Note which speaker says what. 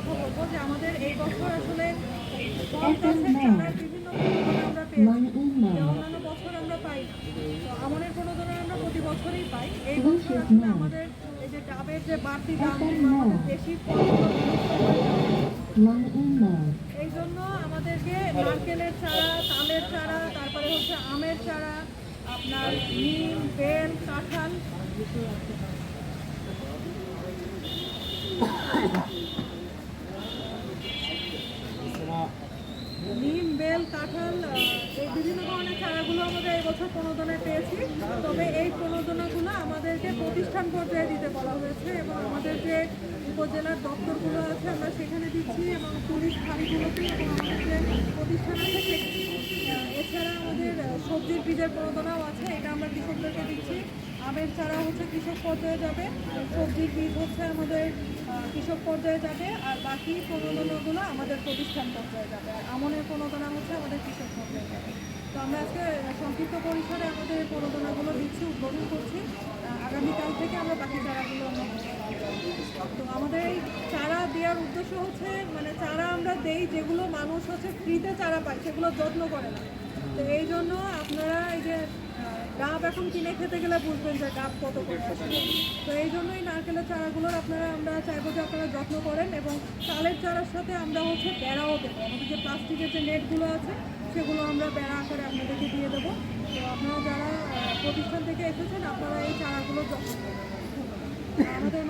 Speaker 1: কথা বলব যে আমাদের এই বছর আসলে চারার বিভিন্ন আমরা পেয়েছি। যে অন্যান্য বছর আমরা পাই না। তো আমনের প্রণোদনা আমরা প্রতি বছরই পাই। এই বছর আসলে আমাদের এই যে ডাবের যে বাড়তি দাম আমাদের দেশি এই জন্য আমাদেরকে নারকেলের চারা তালের চারা তারপরে হচ্ছে আমের চারা আপনার নিম বেল কাঁঠাল নিম বেল, কাঁঠাল এই বিভিন্ন ধরনের চারাগুলো আমাদের এই বছর প্রণোদনায় পেয়েছি। তবে এই প্রণোদনাগুলো আমাদেরকে প্রতিষ্ঠান পর্যায়ে দিতে বলা হয়েছে এবং আমাদের যে উপজেলার দপ্তরগুলো আছে, আমরা সেখানে দিচ্ছি এবং পুলিশ ফাঁড়িগুলোতে এবং আমাদের যে প্রতিষ্ঠান আছে এছাড়া আমাদের সবজির বীজের প্রণোদনাও আছে, এটা আমরা কৃষকদেরকে দিচ্ছি। আমের চারা হচ্ছে কৃষক পর্যায়ে যাবে সবজির বীজ হচ্ছে আমাদের কৃষক পর্যায়ে যাবে, আর বাকি প্রণোদনাগুলো আমাদের প্রতিষ্ঠান পর্যায়ে যাবে, আর আমনের প্রণোদনা হচ্ছে আমাদের কৃষক পর্যায়ে যাবে। তো আমরা আজকে সংক্ষিপ্ত পরিসরে আমাদের প্রণোদনাগুলো দিচ্ছি, উদ্বোধন করছি আগামীকাল থেকে আমরা বাকি চারাগুলো আমরা তো আমাদের এই চারা দেওয়ার উদ্দেশ্য হচ্ছে মানে চারা আমরা দেই যেগুলো মানুষ হচ্ছে ফ্রিতে চারা পায়, সেগুলো যত্ন করে না। তো এই জন্য আপনারা এই যে ডাব এখন কিনে খেতে গেলে বুঝবেন যে ডাব কত তো এই জন্যই নারকেলের চারাগুলোর আপনারা, আমরা চাইব যে আপনারা যত্ন করেন এবং চালের চারার সাথে আমরা হচ্ছে বেড়াও দেবো। আমাদের যে প্লাস্টিকের যে নেটগুলো আছে, সেগুলো আমরা বেড়া আকারে আপনাদেরকে দিয়ে দেবো। তো আপনারা যারা প্রতিষ্ঠান থেকে এসেছেন, আপনারা এই চারাগুলো যত্ন করবেন আমাদের